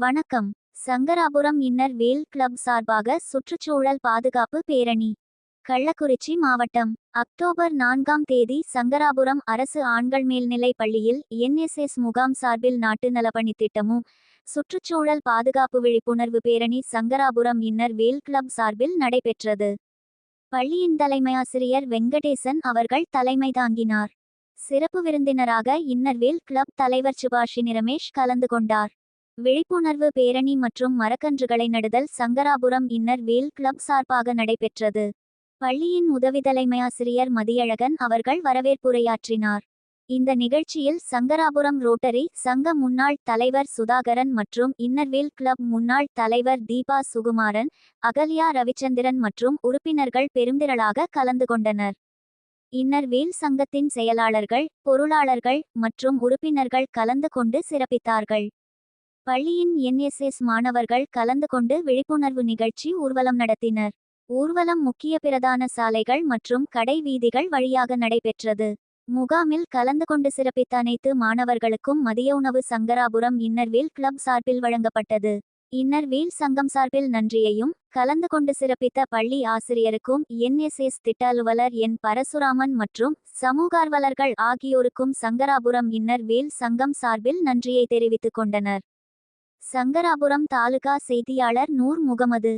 வணக்கம். Sankarapuram inner wheel club சார்பாக சுற்றுச்சூழல் பாதுகாப்பு பேரணி. கள்ளக்குறிச்சி மாவட்டம். அக்டோபர் நான்காம் தேதி சங்கராபுரம் அரசு ஆண்கள் மேல்நிலைப் பள்ளியில் என்எஸ்எஸ் முகாம் சார்பில் நாட்டு நலப்பணி திட்டமும் சுற்றுச்சூழல் பாதுகாப்பு விழிப்புணர்வு பேரணி சங்கராபுரம் இன்னர் வேல் கிளப் சார்பில் நடைபெற்றது. பள்ளியின் தலைமையாசிரியர் வெங்கடேசன் அவர்கள் தலைமை தாங்கினார். சிறப்பு விருந்தினராக இன்னர்வேல் கிளப் தலைவர் சுபாஷினி ரமேஷ் கலந்து கொண்டார். விழிப்புணர்வு பேரணி மற்றும் மரக்கன்றுகளை நடுதல் சங்கராபுரம் இன்னர் வேல் கிளப் சார்பாக நடைபெற்றது. பள்ளியின் உதவி தலைமையாசிரியர் மதியழகன் அவர்கள் வரவேற்புரையாற்றினார். இந்த நிகழ்ச்சியில் சங்கராபுரம் ரோட்டரி சங்க முன்னாள் தலைவர் சுதாகரன் மற்றும் இன்னர்வேல் கிளப் முன்னாள் தலைவர் தீபா சுகுமாரன் அகல்யா ரவிச்சந்திரன் மற்றும் உறுப்பினர்கள் பெருந்திரளாக கலந்து கொண்டனர். இன்னர்வேல் சங்கத்தின் செயலாளர்கள் பொருளாளர்கள் மற்றும் உறுப்பினர்கள் கலந்து கொண்டு சிறப்பித்தார்கள். பள்ளியின் என்எஸ்எஸ் மாணவர்கள் கலந்து கொண்டு விழிப்புணர்வு நிகழ்ச்சி ஊர்வலம் நடத்தினர். ஊர்வலம் முக்கிய பிரதான சாலைகள் மற்றும் கடை வீதிகள் வழியாக நடைபெற்றது. முகாமில் கலந்து கொண்டு சிறப்பித்த அனைத்து மாணவர்களுக்கும் மதிய உணவு சங்கராபுரம் இன்னர்வீல் கிளப் சார்பில் வழங்கப்பட்டது. இன்னர்வீல் சங்கம் சார்பில் நன்றியையும் கலந்து கொண்டு சிறப்பித்த பள்ளி ஆசிரியருக்கும் என்எஸ்எஸ் திட்ட அலுவலர் என் பரசுராமன் மற்றும் சமூகார்வலர்கள் ஆகியோருக்கும் சங்கராபுரம் இன்னர்வீல் சங்கம் சார்பில் நன்றியை தெரிவித்துக் கொண்டனர். சங்கராபுரம் தாலுகா செய்தியாளர் நூர் முகமது.